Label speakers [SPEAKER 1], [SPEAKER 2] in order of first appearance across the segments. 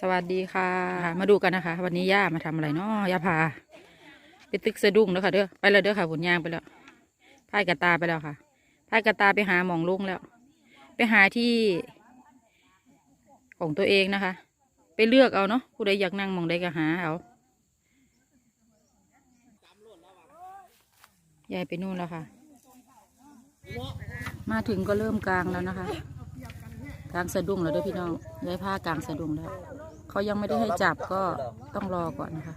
[SPEAKER 1] สวัสดีค่ะ มาดูกันนะคะ วันนี้ย่ามาทำอะไรเนาะย่าพา ไปตึกสะดุ้งแล้วค่ะเด้อไปเลยเด้อค่ะบุญยางไปแล้วพายกระตาไปแล้วค่ะพายกระตาไปหาหมองลุงแล้ว ไปหาที่ของตัวเองนะคะ ไปเลือกเอาเนาะผู้ใดอยากนั่งมองใดก็หาเอายายไปนู่นแล้วค่ะ มาถึงก็เริ่มกลางแล้วนะคะ กลางสะดุ้งแล้วด้อพี่น้องย้ายผ้ากลางสะดุ้งแล้วเขายังไม่ได้ให้จับก็ต้องรอก่อนนะคะ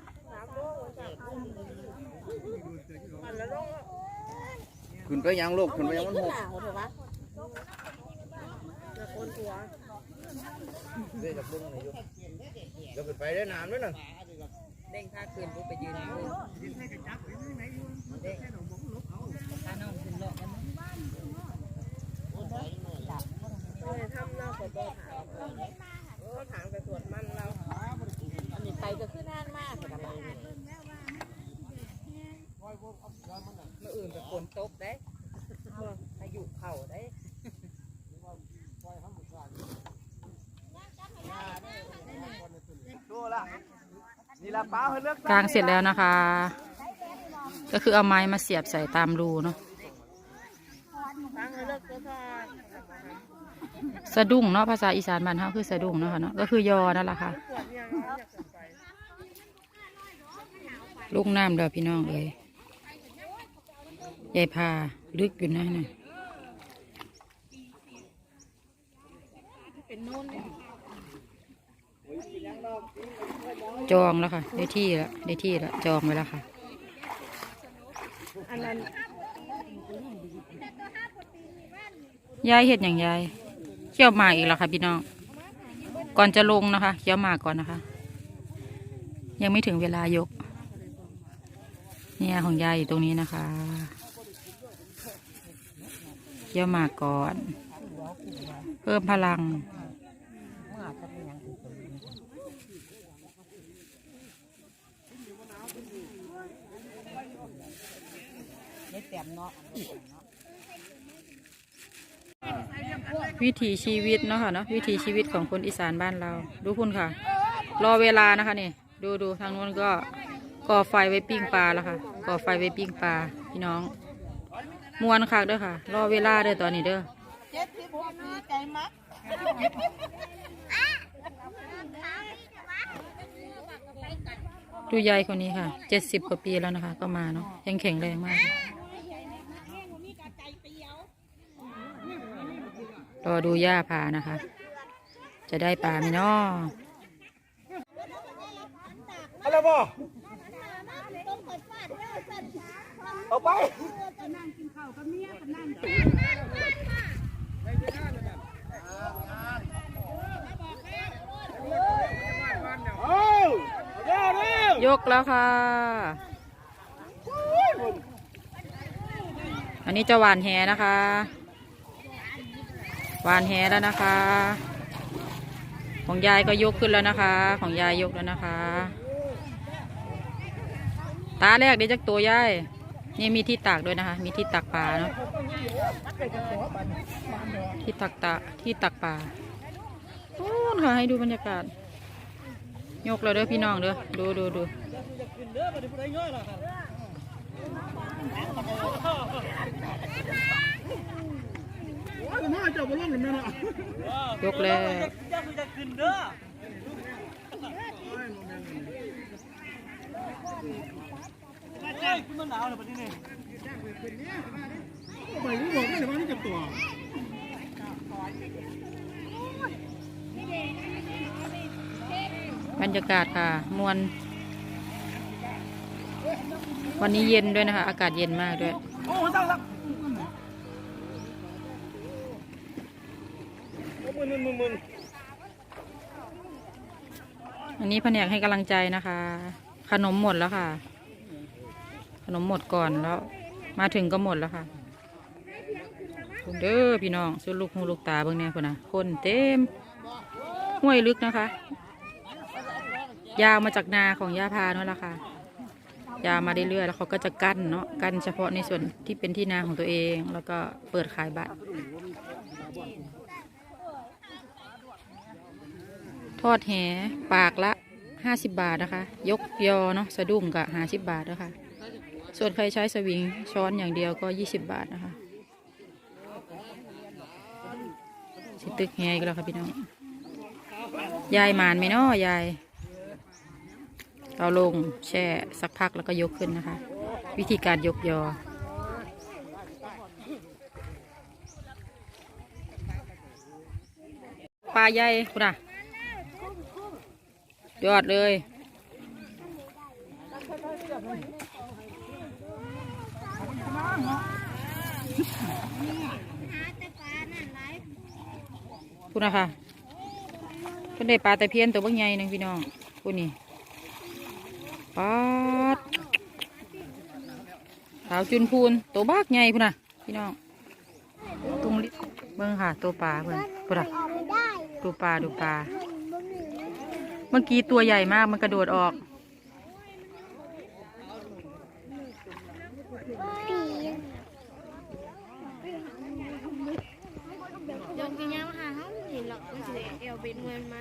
[SPEAKER 2] ขึ้นไปยังลูกขึ้นไปยังมันหกเดี๋ยวจะเบิ่งอะไรอยู่เดี๋ยวไปได้นานไหมน่ะ
[SPEAKER 3] เด้งท่าคืนรูปไปยืนมือเด้งท่าน้องขึ้นโลกกันมั้ง
[SPEAKER 4] อันนี้ไปก็คือนานมากแต่ละ
[SPEAKER 3] มื่ออื่นเป็นฝนตกได้พายุเข่าได้
[SPEAKER 2] ดูละนี่ละป้าเพิ่นเลือก
[SPEAKER 1] กลางเสร็จแล้วนะคะ ก็คือเอาไม้มาเสียบใส่ตามรูเนาะสะดุ้งเนาะภาษาอีสานบ้านเขาคือสะดุ้งเนาะค่ะเนาะก็คือยอนั่นแหละค่ะลูกน้ำเด้อพี่น้องเอ้ย ยายพาลึกอยู่นะน่ะจองแล้วค่ะ ได้ที่แล้วได้ที่แล้วจองไว้แล้วค่ะยายเห็ดอย่างยายเคี่ยวหมากอีกแล้วค่ะพี่น้อง ก่อนจะลงนะคะเคี่ยวหมากก่อนนะคะ ยังไม่ถึงเวลายก เนี่ยของยายอยู่ตรงนี้นะคะเคี่ยวหมากก่อน เพิ่มพลัง วิถีชีวิตเนาะค่ะเนาะวิถีชีวิตของคนอีสานบ้านเรา ดูคุณค่ะ รอเวลานะคะนี่ ดูดูทางนู้นก็ก่อไฟไว้ปิ้งปลาแล้วค่ะก่อไฟไว้ปิ้งปลาพี่น้อง มวนคักเด้อค่ะ รอเวลาเด้อตอนนี้เด้อ
[SPEAKER 4] เจ็ดสิบหกปีใจมัก
[SPEAKER 1] ดูยายคนนี้ค่ะ เจ็ดสิบกว่าปีแล้วนะคะ ก็มาเนาะ ยังแข็งแรงมาก รอดูย่าพานะคะ จะได้ปลาไหมเนาะ
[SPEAKER 2] อะไรบ่เอาไปเอาเร็วเร็วย
[SPEAKER 1] ก แล้วค่ะ อันนี้จะหวานแหนะคะ หวานแหแล้วนะคะ ของยายก็ยกขึ้นแล้วนะคะ ของยายยกแล้วนะคะ ตาแรกเดี๋ยวจักตัวยายนี่มีที่ตักด้วยนะคะ มีที่ตักปลาเนาะ ที่ตักตะที่ตักปลาโอ้ค่ะให้ดูบรรยากาศ ยกเลยเด้อพี่น้องเด้อ ดูดูดู
[SPEAKER 2] น่าจะมาล่องกันแม่น่ะ
[SPEAKER 1] ยกแล้ว
[SPEAKER 3] จะคือจะขึ้นเด้อ
[SPEAKER 2] ไปรู้บอกไม่ได้ว่านี่จะตัว
[SPEAKER 1] บรรยากาศค่ะมวน วันนี้เย็นด้วยนะคะ อากาศเย็นมากด้วย
[SPEAKER 2] อันนมึนมึน
[SPEAKER 1] อันนี้แผนกให้กำลังใจนะคะ ขนมหมดแล้วค่ะ ขนมหมดก่อนแล้ว มาถึงก็หมดแล้วค่ะเด้อพี่น้องสุดลูกหูลูกตาเบิ่งเนี่ยคนนะคนเต็มห้วยลึกนะคะ ยาวมาจากนาของย่าพาเนาะละค่ะ ยาวมาเรื่อยๆแล้วเขาก็จะกั้นเนาะกั้นเฉพาะในส่วนที่เป็นที่นาของตัวเอง แล้วก็เปิดขายบัตรทอดแหปากละห้าสิบบาทนะคะ ยกยอเนาะสะดุ้งกะห้าสิบบาทนะคะส่วนใครใช้สวิงช้อนอย่างเดียวก็ยี่สิบบาทนะคะสิตึกแหอีกแล้วค่ะพี่น้องยายหมานไหมเนาะยาย เราลงแช่สักพักแล้วก็ยกขึ้นนะคะ วิธีการยกยอ ปลาใหญ่คุณอะยอดเลย คุณนะคะเพิ่นได้ปลาตะเพียนตัวบางใหญ่หนึงพี่น้องคุณนี่ ปลาดสาวจุนพูนตัวบากใหญ่คุณน่ะพี่น้องตรงลิเบิ่งค่ะ ตัวปลาเบิ่งคุณน่ะดูปลาดูปลาเมื่อกี้ตัวใหญ่มากมันกระโดดออก
[SPEAKER 5] ยองกินยามหาเขาเห็นหรอกมันสิเอวเป็นเงินมา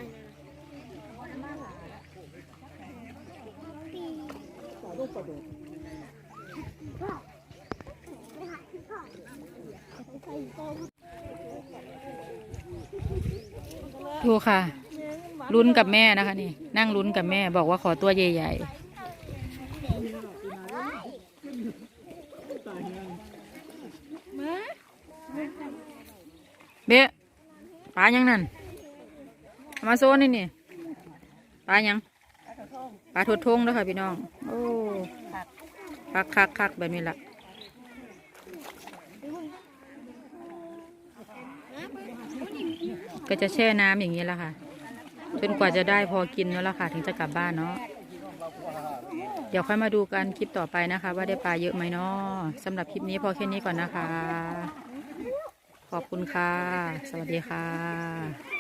[SPEAKER 1] ดูค่ะ ลุ้นกับแม่นะคะนี่ นั่งลุ้นกับแม่บอกว่าขอตัวใหญ่ๆเบ๊ะปลายังนั่น มาโซนนี่นี่ปลายัง ปลาทดทงเด้วค่ะพี่น้อง โอ้คักคักคักแบบนี้ละก็จะแช่น้ำอย่างนี้แหละค่ะ จนกว่าจะได้พอกินแล้วล่ะค่ะ ถึงจะกลับบ้านเนาะ เดี๋ยวค่อยมาดูกันคลิปต่อไปนะคะ ว่าได้ปลาเยอะไหมเนาะสำหรับคลิปนี้พอแค่นี้ก่อนนะคะ ขอบคุณค่ะ สวัสดีค่ะ